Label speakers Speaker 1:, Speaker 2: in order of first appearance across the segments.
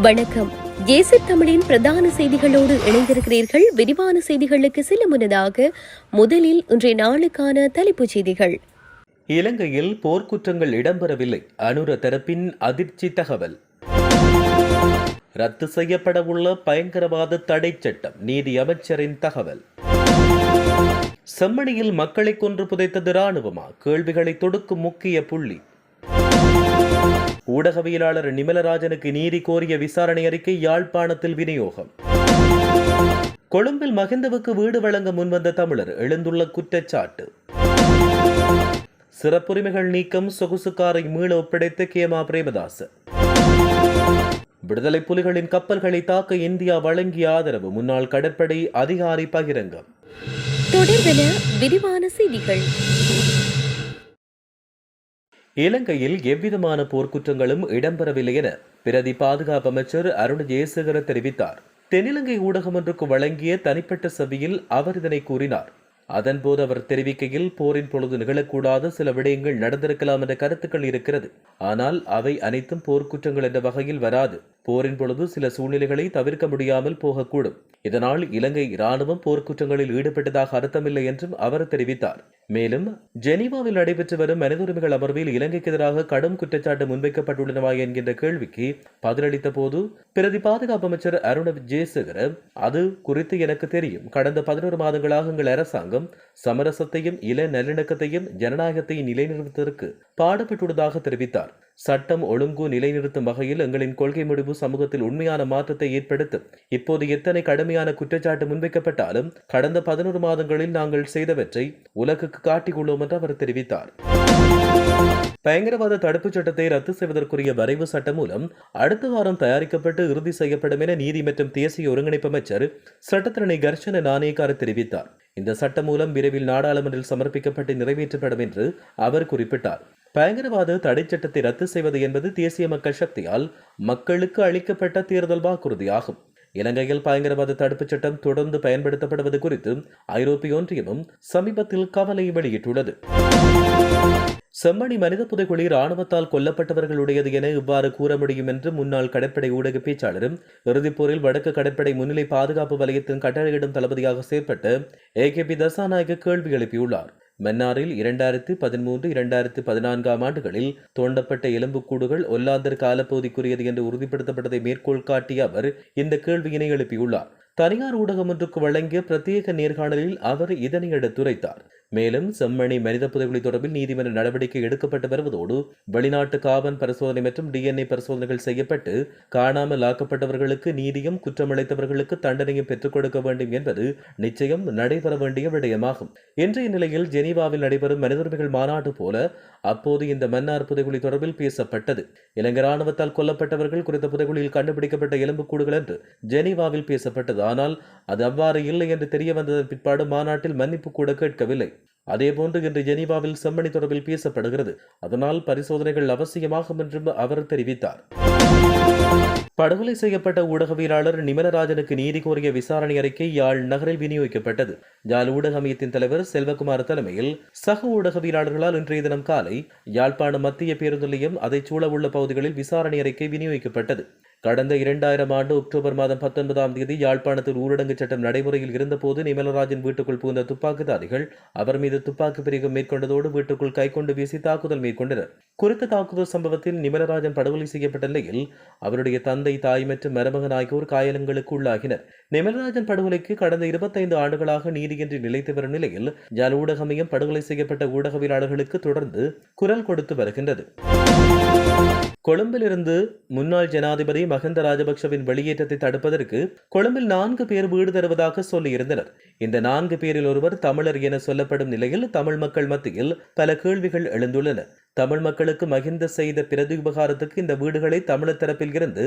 Speaker 1: வணக்கம். ஏசி தமிழின் பிரதான செய்திகளோடு இணைந்திருக்கிறீர்கள். விரிவான செய்திகளுக்கு செல்ல முன்னதாக முதலில் இன்றைய நாளுக்கான தலைப்புச் செய்திகள்.
Speaker 2: இலங்கையில் போர்க்குற்றங்கள் இடம்பெறவில்லை. அனுர தரப்பின் அதிர்ச்சி தகவல். ரத்து செய்யப்பட உள்ள பயங்கரவாத தடை சட்டம் நீதி அமைச்சரின் தகவல். செம்மணியில் மக்களை கொன்று புதைத்தது ராணுவமா கேள்விகளை தொடுக்கும் முக்கிய புள்ளி. ஊடகவியலாளர் நிமலராஜனுக்கு நீதி கோரிய விசாரணை அறிக்கை யாழ்ப்பாணத்தில் விநியோகம். கொழும்பில் மகிந்தவுக்கு வீடு வழங்க முன்வந்த தமிழர் எழுந்துள்ள குற்றச்சாட்டு. சிறப்புரிமைகள் நீக்கம் சொகுசுக்காரை மீள ஒப்படைத்த கேமா பிரேமதாஸ் விடுதலை புலிகளின் கப்பல்களை தாக்க இந்தியா வழங்கிய ஆதரவு முன்னாள் கடற்படை அதிகாரி பகிரங்கம்.
Speaker 1: தொடர்பென விரிவான செய்திகள்.
Speaker 2: இலங்கையில் எவ்விதமான போர்க்குற்றங்களும் இடம்பெறவில்லை என பிரதி பாதுகாப்பு அமைச்சர் அருண் ஜெயசேகர தெரிவித்தார். தென்னிலங்கை ஊடகம் ஒன்றுக்கு வழங்கிய தனிப்பட்ட சபையில் அவர் இதனை கூறினார். அதன்போது அவர் தெரிவிக்கையில் போரின் பொழுது நிகழக்கூடாத சில விடயங்கள் நடந்திருக்கலாம் என்ற கருத்துக்கள் இருக்கிறது. ஆனால் அவை அனைத்தும் போர்க்குற்றங்கள் என்ற வகையில் வராது. போரின் பொழுது சில சூழ்நிலைகளை தவிர்க்க முடியாமல் போகக்கூடும். இதனால் இலங்கை இராணுவம் போர்க்குற்றங்களில் ஈடுபட்டதாக அர்த்தமில்லை என்றும் அவர் தெரிவித்தார். மேலும் ஜெனீவாவில் நடைபெற்று வரும் மனித உரிமைகள் அமர்வில் இலங்கைக்கு எதிராக கடும் குற்றச்சாட்டு முன்வைக்கப்பட்டுள்ளனவா என்கின்ற கேள்விக்கு பதிலளித்த போது பிரதி பாதுகாப்பு அமைச்சர் அருண் ஜெயசேகர அது குறித்து எனக்கு தெரியும். கடந்த பதினோரு மாதங்களாக எங்கள் அரசாங்கம் சமரசத்தையும் இள நல்லிணக்கத்தையும் ஜனநாயகத்தையும் நிலைநிறுத்துவதற்கு பாடுபட்டுள்ளதாக தெரிவித்தார். சட்டம் ஒழுங்கு நிலைநிறுத்தும் வகையில் எங்களின் கொள்கை முடிவு சமூகத்தில் உண்மையான மாற்றத்தை ஏற்படுத்தும் இப்போது எத்தனை கடுமையான குற்றச்சாட்டு முன்வைக்கப்பட்டாலும் கடந்த பதினோரு மாதங்களில் நாங்கள் செய்தவற்றை உலகுக்கு காட்டியுள்ளோம் என்று அவர் தெரிவித்தார். பயங்கரவாத தடுப்புச் சட்டத்தை ரத்து செய்வதற்குரிய வரைவு சட்டம் மூலம் அடுத்த வாரம் தயாரிக்கப்பட்டு இறுதி செய்யப்படும் என நீதி மற்றும் தேசிய ஒருங்கிணைப்பு அமைச்சர் சட்டத்தரணி கர்ஷன நாணயக்கார தெரிவித்தார். இந்த சட்டம் மூலம் விரைவில் நாடாளுமன்றில் சமர்ப்பிக்கப்பட்டு நிறைவேற்றப்படும் என்று அவர் குறிப்பிட்டார். பயங்கரவாத தடை சட்டத்தை ரத்து செய்வது என்பது தேசிய மக்கள் சக்தியால் மக்களுக்கு அளிக்கப்பட்ட தேர்தல் வாக்குறுதியாகும். இலங்கையில் பயங்கரவாத தடுப்புச் சட்டம் தொடர்ந்து பயன்படுத்தப்படுவது குறித்து ஐரோப்பிய ஒன்றியமும் சமீபத்தில் கவலை வெளியிட்டுள்ளது. செம்மணி மனித புதைகுழி ராணுவத்தால் கொல்லப்பட்டவர்களுடையது என இவ்வாறு கூற முடியும் என்று முன்னாள் கடற்படை ஊடக பேச்சாளரும் இறுதிப்போரில் வடக்கு கடற்படை முன்னிலை பாதுகாப்பு வலயத்தின் கட்டளையிடும் தளபதியாக செயற்பட்ட ஏ கே பி தசாநாயக கேள்வி எழுப்பியுள்ளார். மன்னாரில் இரண்டாயிரத்து பதிமூன்று இரண்டாயிரத்து பதினான்காம் ஆண்டுகளில் தோண்டப்பட்ட எலும்புக்கூடுகள் ஒல்லாந்தர் காலப்பகுதிக்குரியது என்று உறுதிப்படுத்தப்பட்டதை மேற்கோள் காட்டிய அவர் இந்த கேள்வியினை எழுப்பியுள்ளார். தனியார் ஊடகம் ஒன்றுக்கு வழங்கிய பிரத்யேக நேர்காணலில் அவர் இதனை எடுத்துரைத்தார். மேலும் செம்மணி மனித புதைகுழி தொடர்பில் நீதிமன்ற நடவடிக்கை எடுக்கப்பட்டு வருவதோடு வெளிநாட்டு காவன் பரிசோதனை மற்றும் டிஎன்ஏ பரிசோதனைகள் செய்யப்பட்டு காணாமல் ஆக்கப்பட்டவர்களுக்கு நீதியும் குற்றமளித்தவர்களுக்கு தண்டனையும் பெற்றுக் கொடுக்க வேண்டும் என்பது நிச்சயம் நடைபெற வேண்டிய விடயமாகும். இன்றைய நிலையில் ஜெனீவாவில் நடைபெறும் மனித உரிமைகள் மாநாடு போல அப்போது இந்த மன்னார் புதைகுழி தொடர்பில் பேசப்பட்டது. இலங்கை ராணுவத்தால் கொல்லப்பட்டவர்கள் குறித்த புதைகுழியில் கண்டுபிடிக்கப்பட்ட எலும்புக்கூடுகள் என்று ஜெனீவாவில் பேசப்பட்டது. ஆனால் அது அவ்வாறு இல்லை என்று தெரிய வந்ததன் பிற்பாடு மாநாட்டில் மன்னிப்பு கூட கேட்கவில்லை. அதேபோன்று இன்று ஜெனீவாவில் செம்மணி தொடர்பில் பேசப்படுகிறது. அதனால் பரிசோதனைகள் அவசியமாகும் என்றும் அவர் தெரிவித்தார். படுகொலை செய்யப்பட்ட ஊடகவியலாளர் நிமலராஜனுக்கு நீதி கோரிய விசாரணை அறிக்கை யாழ் நகரில் விநியோகிக்கப்பட்டது. யாழ் ஊடக அமையத்தின் தலைவர் செல்வகுமார் தலைமையில் சக ஊடகவியலாளர்களால் இன்றைய தினம் காலை யாழ்ப்பாணம் மத்திய பேருந்து நிலையம் அதைச் சூழவுள்ள பகுதிகளில் விசாரணை அறிக்கை விநியோகிக்கப்பட்டது. கடந்த இரண்டாயிரம் ஆண்டு அக்டோபர் மாதம் பத்தொன்பதாம் தேதி யாழ்ப்பாணத்தில் ஊரடங்கு சட்டம் நடைமுறையில் இருந்தபோது நிமலராஜன் வீட்டுக்குள் புகுந்த துப்பாக்கிதாரிகள் அவர் மீது துப்பாக்கி பிரிகம் மேற்கொண்டதோடு வீட்டுக்குள் கைக்கொண்டு வீசி தாக்குதல் மேற்கொண்டனர். குறித்த தாக்குதல் சம்பவத்தில் நிமலராஜன் படுகொலை செய்யப்பட்ட நிலையில் அவருடைய தந்தை தாய் மற்றும் மருமகன் ஆகியோர் காயங்களுக்கு உள்ளாகினர். நிமலராஜன் படுகொலைக்கு கடந்த இருபத்தைந்து ஆண்டுகளாக நீதியின்றி நிலைத்து வரும் நிலையில் யாழ் ஊடகமையம் படுகொலை செய்யப்பட்ட ஊடகவியலாளர்களுக்கு தொடர்ந்து குரல் கொடுத்து வருகின்றது. கொழும்பிலிருந்து முன்னாள் ஜனாதிபதி மஹிந்த ராஜபக்சவின் வெளியேற்றத்தை தடுப்பதற்கு கொழும்பில் நான்கு பேர் வீடு தருவதாக சொல்லியிருந்தனர். இந்த நான்கு பேரில் ஒருவர் தமிழர் என சொல்லப்படும் நிலையில் தமிழ் மக்கள் மத்தியில் பல கேள்விகள் எழுந்துள்ளன. தமிழ் மக்களுக்கு மகிந்த செய்த பிரதி உபகாரத்துக்கு இந்த வீடுகளை தமிழர் தரப்பில் இருந்து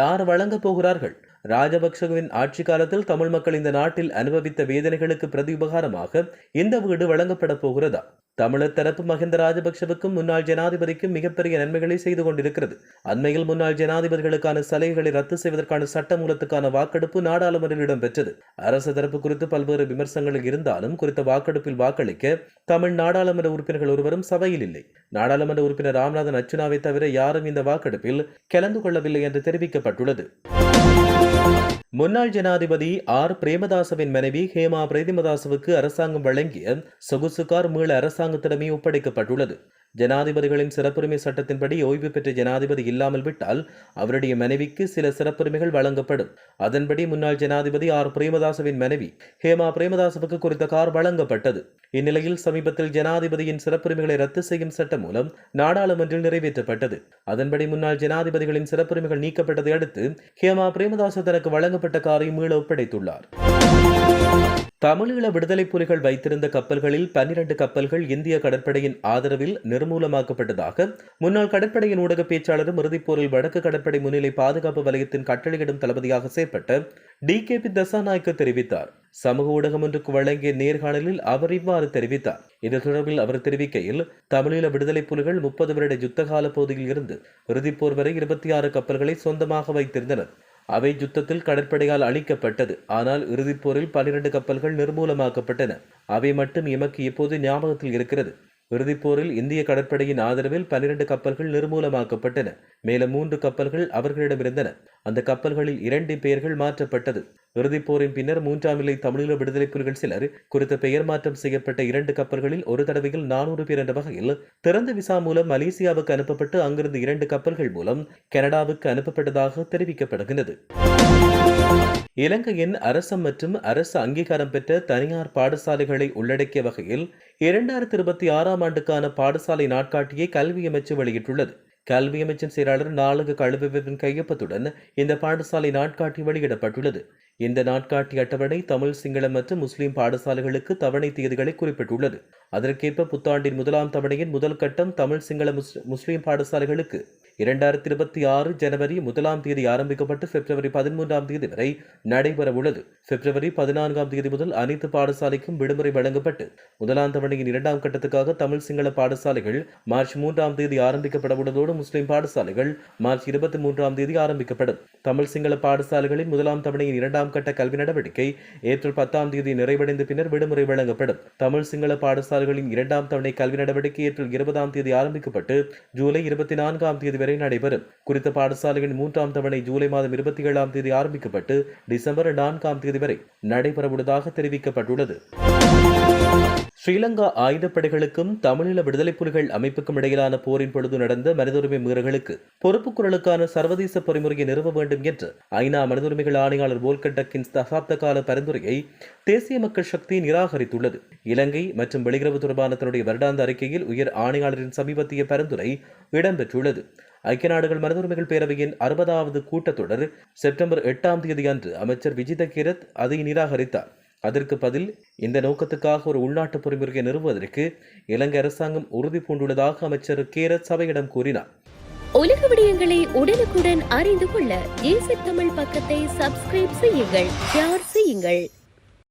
Speaker 2: யார் வழங்கப் போகிறார்கள்? ராஜபக்சவின் ஆட்சி காலத்தில் தமிழ் மக்கள் இந்த நாட்டில் அனுபவித்த வேதனைகளுக்கு பிரதி உபகாரமாக இந்த வீடு வழங்கப்பட போகிறதா? தமிழர் தரப்பு மஹிந்த ராஜபக்ஷவுக்கும் முன்னாள் ஜனாதிபதிக்கும் மிகப்பெரிய நன்மைகளை செய்து கொண்டிருக்கிறது. அண்மையில் முன்னாள் ஜனாதிபதிகளுக்கான சலுகைகளை ரத்து செய்வதற்கான சட்டமூலத்துக்கான வாக்கெடுப்பு நாடாளுமன்றில் இடம்பெற்றது. அரசு தரப்பு குறித்து பல்வேறு விமர்சனங்கள் இருந்தாலும் குறித்த வாக்கெடுப்பில் வாக்களிக்க தமிழ் நாடாளுமன்ற உறுப்பினர்கள் ஒருவரும் சபையில் இல்லை. நாடாளுமன்ற உறுப்பினர் ராம்நாதன் அச்சுனாவை தவிர யாரும் இந்த வாக்கெடுப்பில் கலந்து கொள்ளவில்லை என்று தெரிவிக்கப்பட்டுள்ளது. முன்னாள் ஜனாதிபதி ஆர். பிரேமதாசவின் மனைவி ஹேமா பிரேமதாசவுக்கு அரசாங்கம் வழங்கிய சொகுசு கார் மீள அரசாங்கத்திடமே ஒப்படைக்கப்பட்டுள்ளது. ஜனாதிபதிகளின் சிறப்புரிமை சட்டத்தின்படி ஓய்வு பெற்ற ஜனாதிபதி இல்லாமல் விட்டால் அவருடைய மனைவிக்கு சில சிறப்புரிமைகள் வழங்கப்படும். அதன்படி முன்னாள் ஜனாதிபதி ஆர். பிரேமதாசவின் மனைவி ஹேமா பிரேமதாசவுக்கு குறித்த கார் வழங்கப்பட்டது. இந்நிலையில் சமீபத்தில் ஜனாதிபதியின் சிறப்புரிமைகளை ரத்து செய்யும் சட்டம் மூலம் நாடாளுமன்றில் நிறைவேற்றப்பட்டது. அதன்படி முன்னாள் ஜனாதிபதிகளின் சிறப்புரிமைகள் நீக்கப்பட்டதை அடுத்து ஹேமா பிரேமதாச தனக்கு வழங்கப்பட்ட காரை மீள ஒப்படைத்துள்ளார். தமிழீழ விடுதலை புலிகள் வைத்திருந்த கப்பல்களில் பன்னிரண்டு கப்பல்கள் இந்திய கடற்படையின் ஆதரவில் நிர்மூலமாக்கப்பட்டதாக முன்னாள் கடற்படையின் ஊடக பேச்சாளரும் இறுதிப்போரில் வடக்கு கடற்படை முன்னிலை பாதுகாப்பு வலயத்தின் கட்டளையிடும் தளபதியாக செயற்பட்ட டி. கே. பி. தசாநாயக்க தெரிவித்தார். சமூக ஊடகம் ஒன்றுக்கு வழங்கிய நேர்காணலில் அவர் இவ்வாறு தெரிவித்தார். இது தொடர்பில் அவர் தெரிவிக்கையில் தமிழீழ விடுதலை புலிகள் முப்பது வருட யுத்தகால பகுதியில் இருந்து இறுதிப்போர் வரை இருபத்தி ஆறு கப்பல்களை சொந்தமாக வைத்திருந்தனர். அவை யுத்தத்தில் கடற்படையால் அழிக்கப்பட்டது. ஆனால் இறுதிப் போரில் பன்னிரண்டு கப்பல்கள் நிர்மூலமாக்கப்பட்டன. அவை மட்டும் எமக்கு இப்போது ஞாபகத்தில் இருக்கிறது. இறுதிப் போரில் இந்திய கடற்படையின் ஆதரவில் பன்னிரண்டு கப்பல்கள் நிர்மூலமாக்கப்பட்டன. மேலும் மூன்று கப்பல்கள் அவர்களிடம் இருந்தன. அந்த கப்பல்களில் இரண்டு பெயர்கள் மாற்றப்பட்டது. இறுதிப் போரின் பின்னர் மூன்றாம் நிலை தமிழீழ விடுதலை புலிகள் சிலர் குறித்த பெயர் மாற்றம் செய்யப்பட்ட இரண்டு கப்பல்களில் ஒரு தடவையில் நானூறு பேர் என்ற வகையில் திறந்த விசா மூலம் மலேசியாவுக்கு அனுப்பப்பட்டு அங்கிருந்து இரண்டு கப்பல்கள் மூலம் கனடாவுக்கு அனுப்பப்பட்டதாக தெரிவிக்கப்படுகிறது இலங்கையின் அரசு மற்றும் அரசு அங்கீகாரம் பெற்ற தனியார் பாடசாலைகளை உள்ளடக்கிய வகையில் இரண்டாயிரத்தி இருபத்தி ஆறாம் ஆண்டுக்கான பாடசாலை நாட்காட்டியை கல்வி அமைச்சு வெளியிட்டுள்ளது. கல்வி அமைச்சின் செயலாளர் நாளுக்கு கழுவின் கையொப்பத்துடன் இந்த பாடசாலை நாட்காட்டி வெளியிடப்பட்டுள்ளது. இந்த நாட்காட்டி அட்டவணை தமிழ் சிங்களம் மற்றும் முஸ்லிம் பாடசாலைகளுக்கு தவணை தேதிகளை குறிப்பிட்டுள்ளது. அதற்கேற்ப புத்தாண்டின் முதலாம் தவணையின் முதல் கட்டம் தமிழ் சிங்கள முஸ் முஸ்லிம் பாடசாலைகளுக்கு. இரண்டாயிரத்தி இருபத்தி ஆறு ஜனவரி முதலாம் தேதி ஆரம்பிக்கப்பட்டு பிப்ரவரி பதிமூன்றாம் தேதி வரை நடைபெற உள்ளது பிப்ரவரி பதினான்காம் தேதி முதல் அனைத்து பாடசாலைக்கும் விடுமுறை வழங்கப்பட்டு முதலாம் தவணையின் இரண்டாம் கட்டத்துக்காக தமிழ் சிங்கள பாடசாலைகள் மார்ச் மூன்றாம் தேதி ஆரம்பிக்கப்பட உள்ளதோடு முஸ்லிம் பாடசாலைகள் மார்ச் இருபத்தி மூன்றாம் தேதி ஆரம்பிக்கப்படும். தமிழ் சிங்கள பாடசாலைகளின் முதலாம் தவணையின் இரண்டாம் கட்ட கல்வி நடவடிக்கை ஏப்ரல் பத்தாம் தேதி நிறைவடைந்த பின்னர் விடுமுறை வழங்கப்படும். தமிழ் சிங்கள பாடசாலைகளின் இரண்டாம் தவணை கல்வி நடவடிக்கை ஏப்ரல் இருபதாம் தேதி ஆரம்பிக்கப்பட்டு ஜூலை இருபத்தி நான்காம் தேதி வரை நடைபெறும். குறித்த பாடசாலைகளின் மூன்றாம் தவணை ஜூலை மாதம் இருபத்தி ஏழாம் தேதி ஆரம்பிக்கப்பட்டு டிசம்பர் நான்காம் தேதி வரை நடைபெறவுள்ளதாக தெரிவிக்கப்பட்டுள்ளது. ஸ்ரீலங்கா ஆயுதப்படைகளுக்கும் தமிழீழ விடுதலை புலிகள் அமைப்புக்கும் இடையிலான போரின் பொழுது நடந்த மனிதுரிமை மீறல்களுக்கு பொறுப்பு குரலுக்கான சர்வதேச பொறிமுறையை நிறுவ வேண்டும் என்று ஐநா மனிதுரிமைகள் ஆணையாளர் போல்கட்டக்கின் தசாப்த கால பரிந்துரையை தேசிய மக்கள் சக்தி நிராகரித்துள்ளது. இலங்கை மற்றும் வெளியுறவு தொடர்பான தன்னுடைய வருடாந்த அறிக்கையில் உயர் ஆணையாளரின் சமீபத்திய பரிந்துரை இடம்பெற்றுள்ளது. ஐக்கிய நாடுகள் மனிதுரிமைகள் பேரவையின் அறுபதாவது கூட்டத்தொடர் செப்டம்பர் எட்டாம் தேதி அன்று அமைச்சர் விஜித கிரத் அதை நிராகரித்தார். அதற்கு பதில் இந்த நோக்கத்துக்காக ஒரு உள்நாட்டு பொறிமுறையை நிறுவுவதற்கு இலங்கை அரசாங்கம் உறுதி பூண்டுள்ளதாக அமைச்சர் கேரத் சபையிடம் கூறினார்.
Speaker 1: உலக விடயங்களை உடனுக்குடன் அறிந்து கொள்ள ஏசி தமிழ் பக்கத்தை சப்ஸ்கிரைப் செய்யுங்கள் ஷேர் செய்யுங்கள்.